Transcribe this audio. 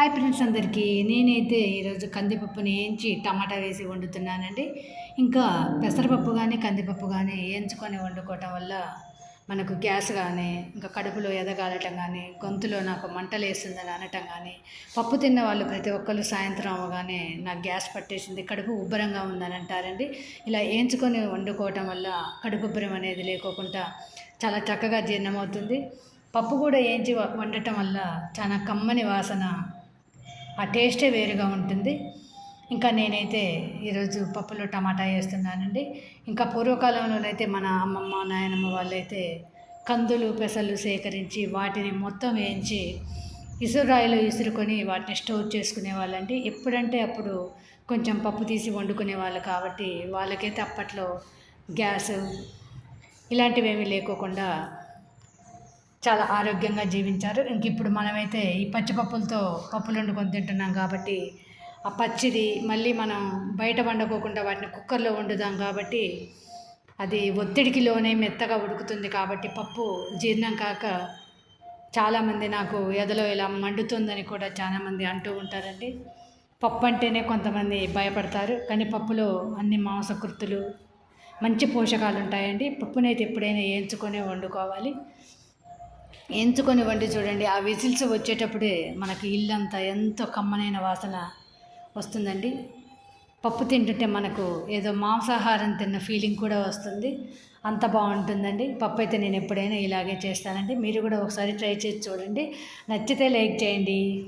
Hi friends అందరికీ. నేనైతే ఈరోజు కందిపప్పుని వేయించి టమాటా వేసి వండుతున్నానండి. ఇంకా పెసరపప్పు కానీ కందిపప్పు కానీ వేయించుకొని వండుకోవటం వల్ల మనకు గ్యాస్ కానీ ఇంకా కడుపులో ఎదగాలటం కానీ గొంతులో నాకు మంటలు వేస్తుందని అనటం కానీ పప్పు తిన్న వాళ్ళు ప్రతి ఒక్కరు సాయంత్రం అవగానే నాకు గ్యాస్ పట్టేసింది కడుపు ఉబ్బరంగా ఉందని అంటారండి. ఇలా వేయించుకొని వండుకోవటం వల్ల కడుపు ఉబ్బరం అనేది లేకోకుండా చాలా చక్కగా జీర్ణమవుతుంది. పప్పు కూడా వేయించి వండటం వల్ల చాలా కమ్మని వాసన ఆ టేస్టే వేరుగా ఉంటుంది. ఇంకా నేనైతే ఈరోజు పప్పులో టమాటా వేస్తున్నానండి. ఇంకా పూర్వకాలంలోనైతే మన అమ్మమ్మ నాయనమ్మ వాళ్ళైతే కందులు పెసలు సేకరించి వాటిని మొత్తం వేయించి ఇసురాయిలో ఇసురుకొని వాటిని స్టోర్ చేసుకునే వాళ్ళండి. ఎప్పుడంటే అప్పుడు కొంచెం పప్పు తీసి వండుకునే వాళ్ళు కాబట్టి వాళ్ళకైతే అప్పట్లో గ్యాస్ ఇలాంటివేమీ లేకోకుండా చాలా ఆరోగ్యంగా జీవించారు. ఇంక ఇప్పుడు మనమైతే ఈ పచ్చిపప్పులతో పప్పులు వండుకొని తింటున్నాం కాబట్టి ఆ పచ్చిది మళ్ళీ మనం బయట వండుకోకుండా వాటిని కుక్కర్లో వండుదాం కాబట్టి అది ఒత్తిడికి లోనే మెత్తగా ఉడుకుతుంది కాబట్టి పప్పు జీర్ణం కాక చాలామంది నాకు ఎదలో ఇలా మండుతుందని కూడా చాలామంది అంటూ ఉంటారండి. పప్పు అంటేనే కొంతమంది భయపడతారు. కానీ పప్పులో అన్ని మాంసకృతులు మంచి పోషకాలు ఉంటాయండి. పప్పునైతే ఎప్పుడైనా వేయించుకొని వండుకోవాలి. ఎంచుకొని వండి చూడండి. ఆ విజిల్స్ వచ్చేటప్పుడే మనకి ఇల్లంతా ఎంతో కమ్మనైన వాసన వస్తుందండి. పప్పు తింటుంటే మనకు ఏదో మాంసాహారం తిన్న ఫీలింగ్ కూడా వస్తుంది. అంత బాగుంటుందండి. పప్పు అయితే నేను ఎప్పుడైనా ఇలాగే చేస్తానండి. మీరు కూడా ఒకసారి ట్రై చేసి చూడండి. నచ్చితే లైక్ చేయండి.